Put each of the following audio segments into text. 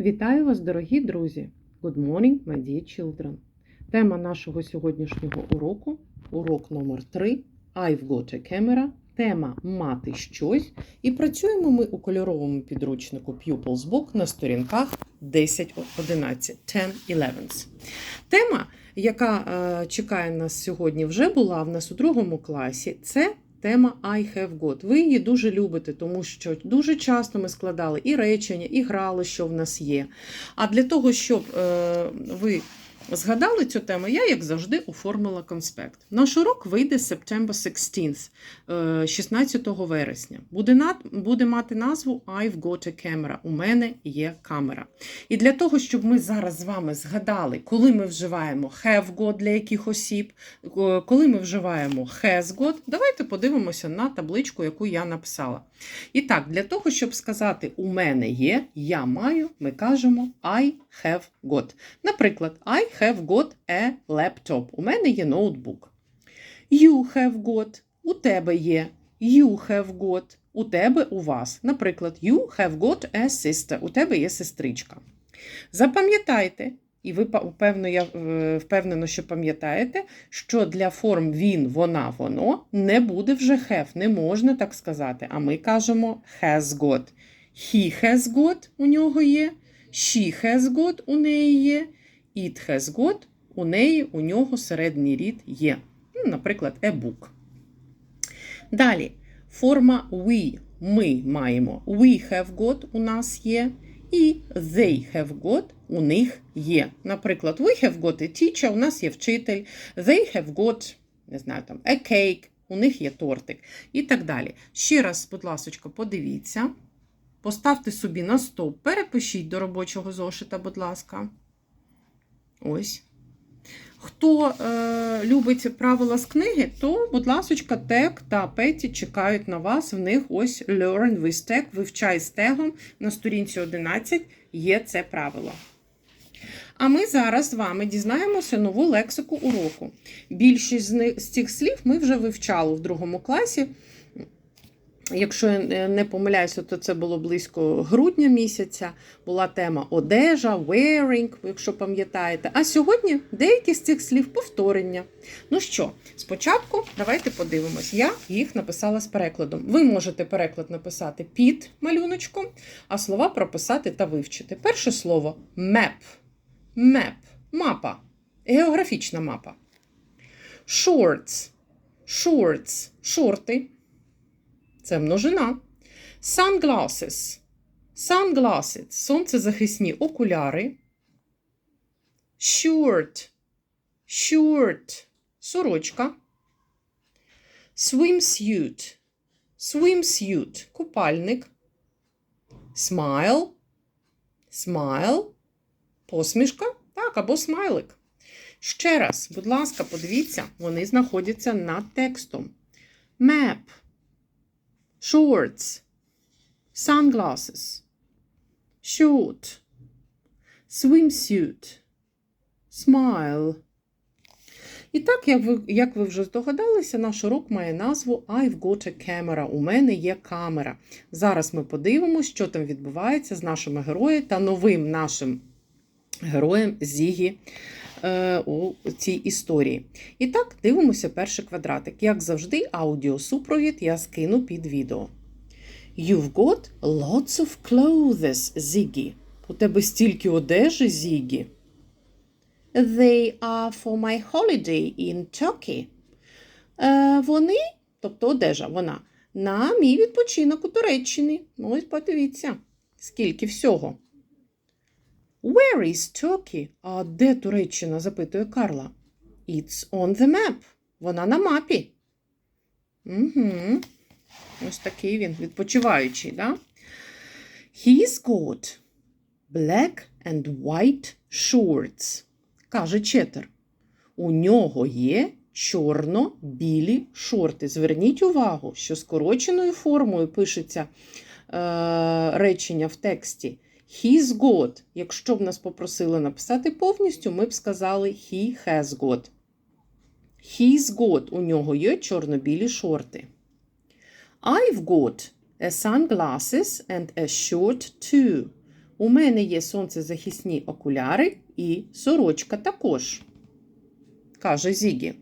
Вітаю вас, дорогі друзі! Good morning, my dear children! Тема нашого сьогоднішнього уроку урок номер 3 I've got a camera. Тема мати щось. І працюємо ми у кольоровому підручнику Pupils Book на сторінках 10, 11, 10, 11. Тема, яка е, чекає нас сьогодні, вже була в нас у другому класі. Це Тема I have got. Ви її дуже любите, тому що дуже часто ми складали і речення, і грали, що в нас є. А для того, щоб е, ви згадали цю тему, я, як завжди, оформила конспект. Наш урок вийде September 16, е, 16 вересня. Буде, над, буде мати назву I've got a camera. У мене є камера. І для того, щоб ми зараз з вами згадали, коли ми вживаємо have got для яких осіб, е, коли ми вживаємо has got, давайте подивимося на табличку, яку я написала. І так, для того, щоб сказати у мене є, я маю, ми кажемо I have got. Наприклад, I have got a laptop. У мене є ноутбук. You have got. У тебе є. You have got. У тебе у вас. Наприклад, you have got a sister. У тебе є сестричка. Запам'ятайте, і ви певно, я впевнена, що пам'ятаєте, що для форм він, вона, воно не буде вже have, не можна так сказати. А ми кажемо has got. He has got у нього є, she has got у неї є, it has got у неї, у нього середній рід є. Ну, Наприклад, a book. Далі, форма we. Ми маємо. We have got у нас є. І they have got у них є. Наприклад, we have got a teacher, у нас є вчитель. They have got, не знаю, там, a cake, у них є тортик. І так далі. Ще раз, будь ласка, подивіться. Поставте собі на стоп, перепишіть до робочого зошита, будь ласка. Ось. Хто е, любить правила з книги, то, будь ласка, Тек та Петі чекають на вас. В них ось Learn with Tech, вивчай з тегом. На сторінці 11 є це правило. А ми зараз з вами дізнаємося нову лексику уроку. Більшість з, них, з цих слів ми вже вивчали в другому класі. Якщо я не помиляюся, то це було близько грудня місяця. Була тема одежа, wearing, якщо пам'ятаєте. А сьогодні деякі з цих слів повторення. Ну що, спочатку давайте подивимось. Я їх написала з перекладом. Ви можете переклад написати під малюночком, а слова прописати та вивчити. Перше слово map. Map. Мапа. Географічна мапа. Shorts. Shorts. Шорти. Це множина. Sunglasses. Sunglasses. Сонцезахисні окуляри. Shirt. Shirt. Сорочка. Swimsuit. Swimsuit. Купальник. Smile. Smile. Посмішка. Так, або смайлик. Ще раз, будь ласка, подивіться, вони знаходяться над текстом. Map shorts, sunglasses, short, swimsuit, smile. І так, як ви, як ви вже здогадалися, наш урок має назву I've got a camera. У мене є камера. Зараз ми подивимося, що там відбувається з нашими героями та новим нашим героєм Зігі у цій історії. І так, дивимося перший квадратик. Як завжди, аудіосупровід я скину під відео. You've got lots of clothes, Ziggy. У тебе стільки одежі, Зігі. They are for my holiday in Turkey. Е, вони, тобто одежа, вона, на мій відпочинок у Туреччині. Ось подивіться, скільки всього. Where is Turkey? А де Туреччина? запитує Карла. It's on the map. Вона на мапі. Угу. Ось такий він, відпочиваючий, да? He's got black and white shorts. Каже Четер. У нього є чорно-білі шорти. Зверніть увагу, що скороченою формою пишеться е, речення в тексті. He's got. Якщо б нас попросили написати повністю, ми б сказали he has got. He's got. У нього є чорно-білі шорти. I've got a sunglasses and a shirt too. У мене є сонцезахисні окуляри і сорочка також. Каже Зігі.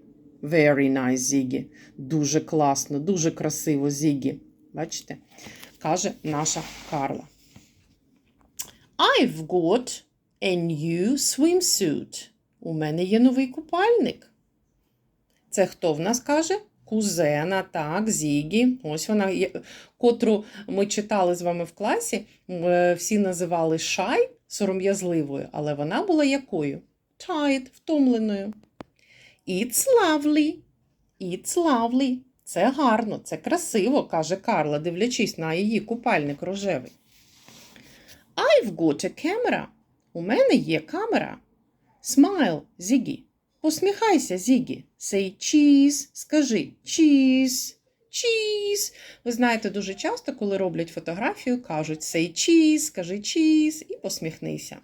Very nice, Зігі. Дуже класно, дуже красиво, Зігі. Бачите? Каже наша Карла. I've got a new swimsuit. У мене є новий купальник. Це хто в нас каже? Кузена, так, Зігі. Ось вона, котру ми читали з вами в класі. Е, Всі називали шай сором'язливою, але вона була якою? Tired, втомленою. It's lovely. It's lovely. Це гарно, це красиво, каже Карла, дивлячись на її купальник рожевий. I've got a camera. У мене є камера. Smile, Зігі. Посміхайся, Зігі. Say cheese. Скажи cheese. Cheese. Ви знаєте, дуже часто, коли роблять фотографію, кажуть say cheese, скажи cheese і посміхнися.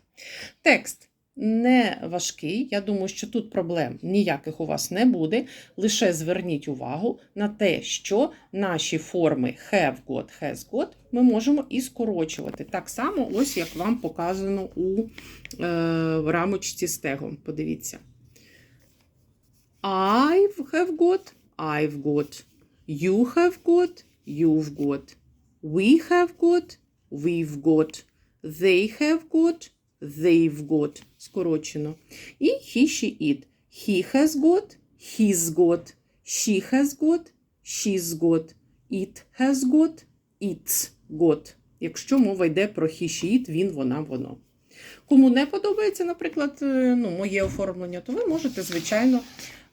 Текст не важкий. Я думаю, що тут проблем ніяких у вас не буде. Лише зверніть увагу на те, що наші форми have got, has got ми можемо і скорочувати. Так само, ось як вам показано у е, рамочці з тегом. Подивіться. I've have got, I've got. You have got, you've got. We have got, we've got. They have got, they've got. Скорочено. І he, she, it. He has got, he's got. She has got, she's got. It has got, it's got. Якщо мова йде про he, she, it, він, вона, воно. Кому не подобається, наприклад, е, ну, моє оформлення, то ви можете, звичайно,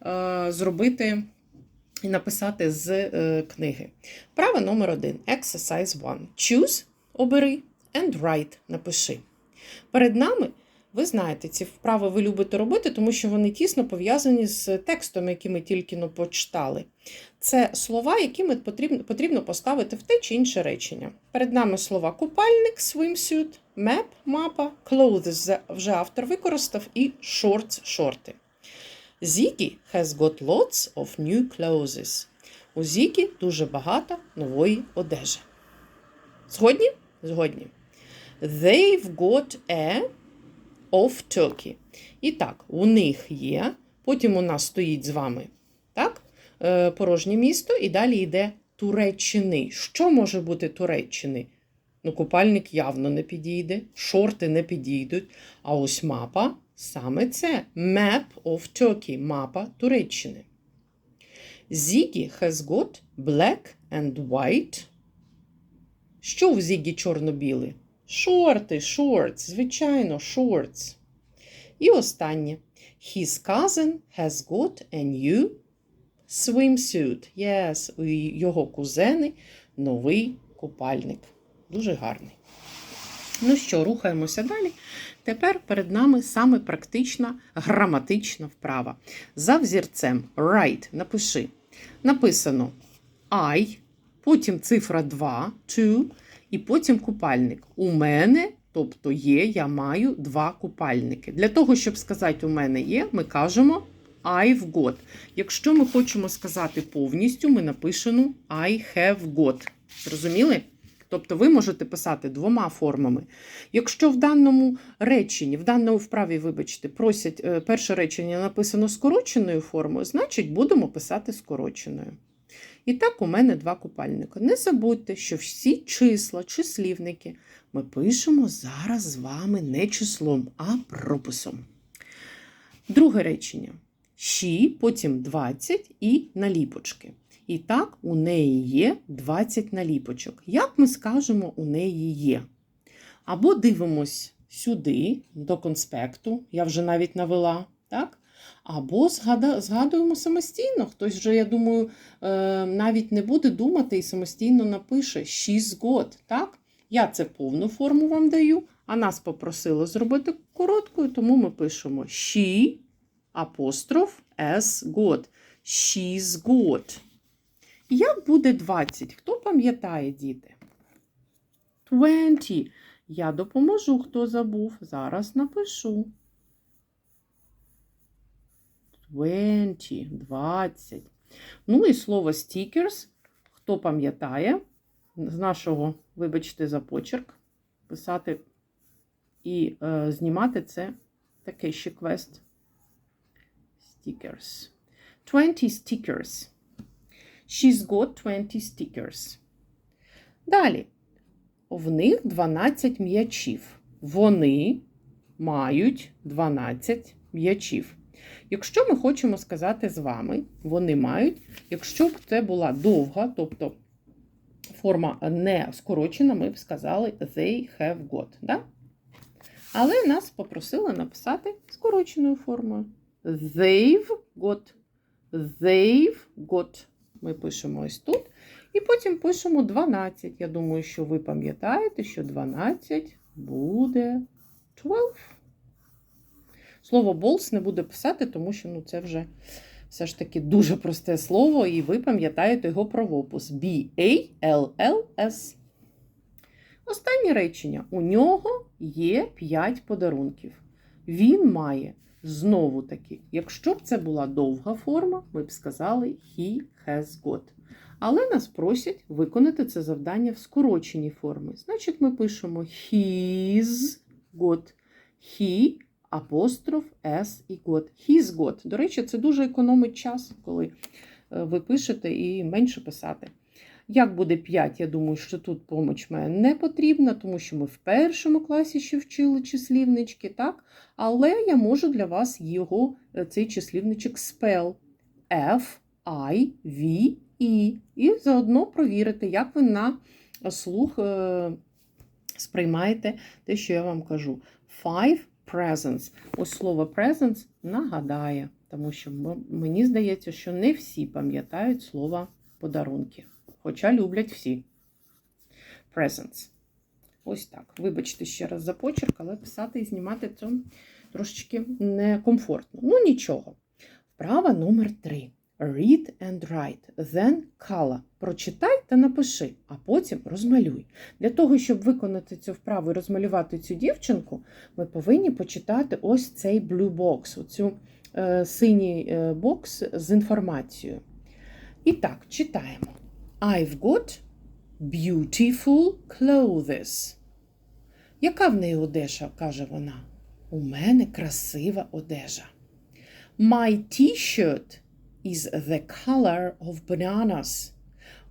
е, зробити і написати з е, книги. Право номер один. Exercise 1. Choose, обери, and write, напиши. Перед нами, ви знаєте, ці вправи ви любите робити, тому що вони тісно пов'язані з текстом, який ми тільки но почитали. Це слова, які потрібно, потрібно поставити в те чи інше речення. Перед нами слова купальник, swimsuit, map, мапа, clothes вже автор використав і shorts, шорти. Зігі has got lots of new clothes. У Зігі дуже багато нової одежі. Згодні? Згодні. They've got a of Turkey. І так, у них є. Потім у нас стоїть з вами так, е, порожнє місто, і далі йде Туреччини. Що може бути Туреччини? Ну, купальник явно не підійде, шорти не підійдуть. А ось мапа саме це Map of Turkey, мапа Туреччини. Зігі has got black and white. Що в Зігі чорно-білий? Шорти, shorts, звичайно, shorts. І останнє. His cousin has got a new swimsuit. Yes, його кузени новий купальник. Дуже гарний. Ну що, рухаємося далі. Тепер перед нами саме практична граматична вправа. За взірцем write, напиши. Написано I, потім цифра 2, 2, і потім купальник. У мене, тобто є, я маю два купальники. Для того, щоб сказати, у мене є, ми кажемо I've got. Якщо ми хочемо сказати повністю, ми напишемо I have got. Зрозуміли? Тобто ви можете писати двома формами. Якщо в даному реченні, в даному вправі, вибачте, просять е, перше речення написано скороченою формою, значить будемо писати скороченою. І так, у мене два купальника. Не забудьте, що всі числа, числівники ми пишемо зараз з вами не числом, а прописом. Друге речення. Ші, потім 20 і наліпочки. І так, у неї є 20 наліпочок. Як ми скажемо, у неї є? Або дивимось сюди, до конспекту, я вже навіть навела, так? Або згадуємо самостійно. Хтось вже, я думаю, е, навіть не буде думати і самостійно напише she's got, так? Я це повну форму вам даю, а нас попросили зробити короткою, тому ми пишемо she, апостроф, s, got. She's got. Як буде 20? Хто пам'ятає, діти? 20. Я допоможу, хто забув. Зараз напишу. 20, 20. Ну і слово stickers. Хто пам'ятає з нашого, вибачте, за почерк, писати І е, знімати це такий ще квест. Stickers. 20 stickers. She's got 20 stickers. Далі. В них 12 м'ячів. Вони мають 12 м'ячів. Якщо ми хочемо сказати з вами, вони мають, якщо б це була довга, тобто форма не скорочена, ми б сказали they have got. Да? Але нас попросили написати скороченою формою. They've got. They've got. Ми пишемо ось тут. І потім пишемо 12. Я думаю, що ви пам'ятаєте, що 12 буде 12. Слово balls не буде писати, тому що ну, це вже все ж таки дуже просте слово, і ви пам'ятаєте його правопис. B-A-L-L-S. Останнє речення. У нього є 5 подарунків. Він має знову таки, якщо б це була довга форма, ми б сказали he has got. Але нас просять виконати це завдання в скороченій формі. Значить, ми пишемо he's got. He апостроф S і got. He's got. До речі, це дуже економить час, коли е, ви пишете і менше писати. Як буде 5, я думаю, що тут поміч моя не потрібна, тому що ми в першому класі ще вчили числівнички, так? Але я можу для вас його, е, цей числівничок spell. F, I, V, E. І заодно провірити, як ви на слух е, сприймаєте те, що я вам кажу. Five presents. Ось слово presence нагадає, тому що мені здається, що не всі пам'ятають слово подарунки. Хоча люблять всі. Presence. Ось так. Вибачте ще раз за почерк, але писати і знімати це трошечки некомфортно. Ну, нічого. Вправа номер 3. Read and write, then color. Прочитай та напиши, а потім розмалюй. Для того, щоб виконати цю вправу і розмалювати цю дівчинку, ми повинні почитати ось цей blue box, оцю е, синій е, бокс з інформацією. І так, читаємо. I've got beautiful clothes. Яка в неї одежа, каже вона. У мене красива одежа. My t-shirt is the color of bananas.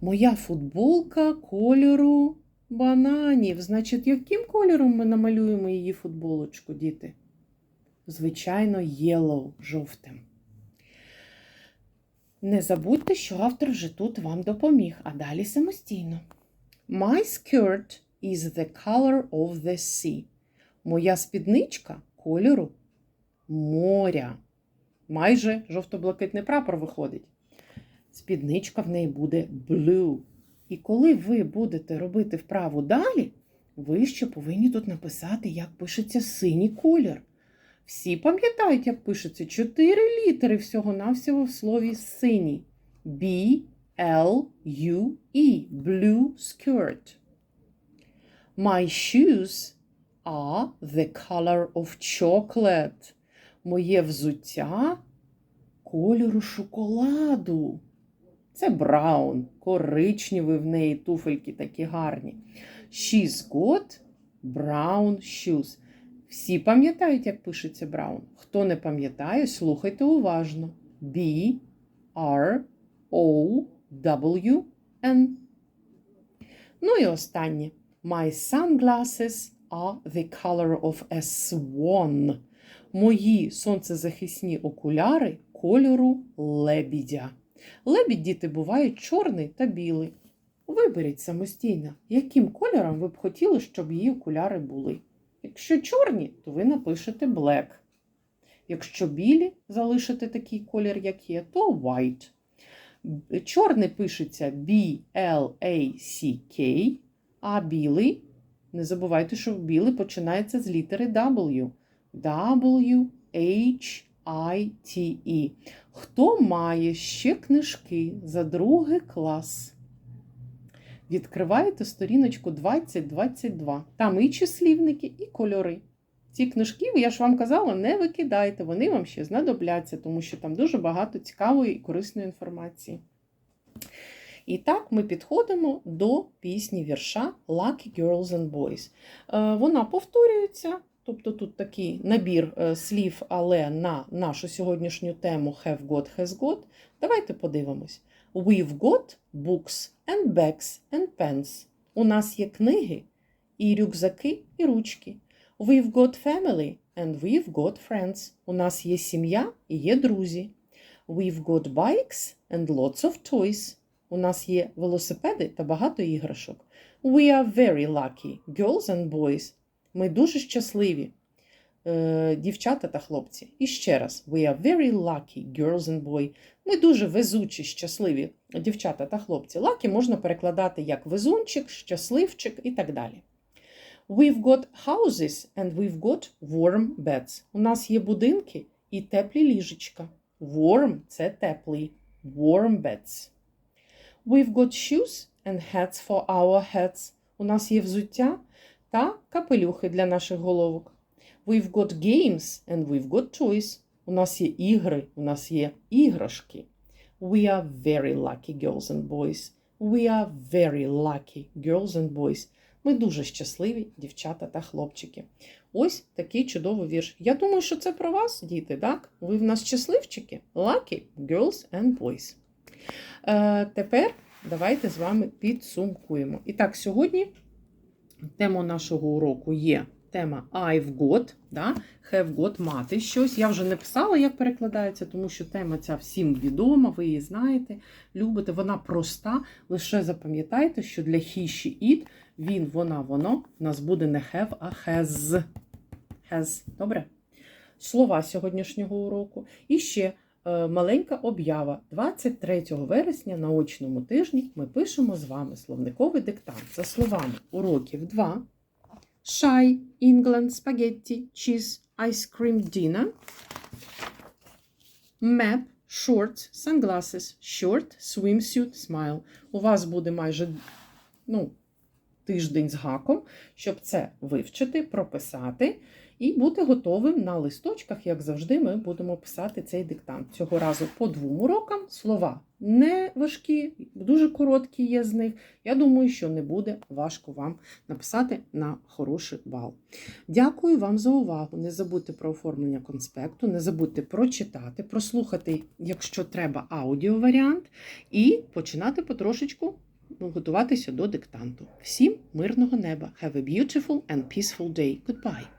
Моя футболка кольору бананів. Значить, яким кольором ми намалюємо її футболочку, діти? Звичайно, yellow, жовтим. Не забудьте, що автор вже тут вам допоміг, а далі самостійно. My skirt is the color of the sea. Моя спідничка кольору моря. Майже жовто-блакитний прапор виходить. Спідничка в неї буде blue. І коли ви будете робити вправу далі, ви ще повинні тут написати, як пишеться синій колір. Всі пам'ятають, як пишеться чотири літери всього-навсього в слові синій. B, L, U, E. Blue skirt. My shoes are the color of chocolate. Моє взуття кольору шоколаду. Це браун, коричневий в неї туфельки такі гарні. She's got brown shoes. Всі пам'ятають, як пишеться браун. Хто не пам'ятає, слухайте уважно. B, R, O, W, N. Ну і останнє. My sunglasses are the color of a swan. Мої сонцезахисні окуляри кольору лебідя. Лебідь, діти, бувають чорний та білий. Виберіть самостійно, яким кольором ви б хотіли, щоб її окуляри були. Якщо чорні, то ви напишете black. Якщо білі залишите такий колір, як є, то white. Чорний пишеться B-L-A-C-K, а білий, не забувайте, що білий починається з літери W. W-H-I-T-E. Хто має ще книжки за другий клас? Відкриваєте сторіночку 2022. Там і числівники, і кольори. Ці книжки, я ж вам казала, не викидайте, вони вам ще знадобляться, тому що там дуже багато цікавої і корисної інформації. І так ми підходимо до пісні вірша Lucky Girls and Boys. Е, Вона повторюється, тобто тут такий набір е, слів, але на нашу сьогоднішню тему have got, has got. Давайте подивимось. We've got books and bags and pens. У нас є книги, і рюкзаки, і ручки. We've got family and we've got friends. У нас є сім'я і є друзі. We've got bikes and lots of toys. У нас є велосипеди та багато іграшок. We are very lucky, girls and boys. Ми дуже щасливі, е, дівчата та хлопці. І ще раз, we are very lucky, girls and boys. Ми дуже везучі, щасливі дівчата та хлопці. Lucky можна перекладати як везунчик, щасливчик і так далі. We've got houses and we've got warm beds. У нас є будинки і теплі ліжечка. Warm – це теплий. Warm beds. We've got shoes and hats for our heads. У нас є взуття та капелюхи для наших головок. We've got games and we've got toys. У нас є ігри, у нас є іграшки. We are very lucky girls and boys. We are very lucky girls and boys. Ми дуже щасливі, дівчата та хлопчики. Ось такий чудовий вірш. Я думаю, що це про вас, діти, так? Ви в нас щасливчики. Lucky girls and boys. Е, тепер давайте з вами підсумкуємо. І так, сьогодні тема нашого уроку є тема I've got, да? have got мати щось. Я вже не писала, як перекладається, тому що тема ця всім відома, ви її знаєте, любите. Вона проста. Лише запам'ятайте, що для he, she, it він, вона, воно у нас буде не have, а has. Has. Добре? Слова сьогоднішнього уроку. І ще маленька об'ява. 23 вересня на очному тижні ми пишемо з вами словниковий диктант за словами уроків 2. Shy, England, spaghetti, cheese, ice cream, dinner. Map, shorts, sunglasses, short, swimsuit, smile. У вас буде майже ну, тиждень з гаком, щоб це вивчити, прописати і бути готовим на листочках, як завжди, ми будемо писати цей диктант. Цього разу по двом урокам слова не важкі, дуже короткі є з них. Я думаю, що не буде важко вам написати на хороший бал. Дякую вам за увагу. Не забудьте про оформлення конспекту, не забудьте прочитати, прослухати, якщо треба, аудіоваріант, і починати потрошечку готуватися до диктанту. Всім мирного неба! Have a beautiful and peaceful day. Goodbye!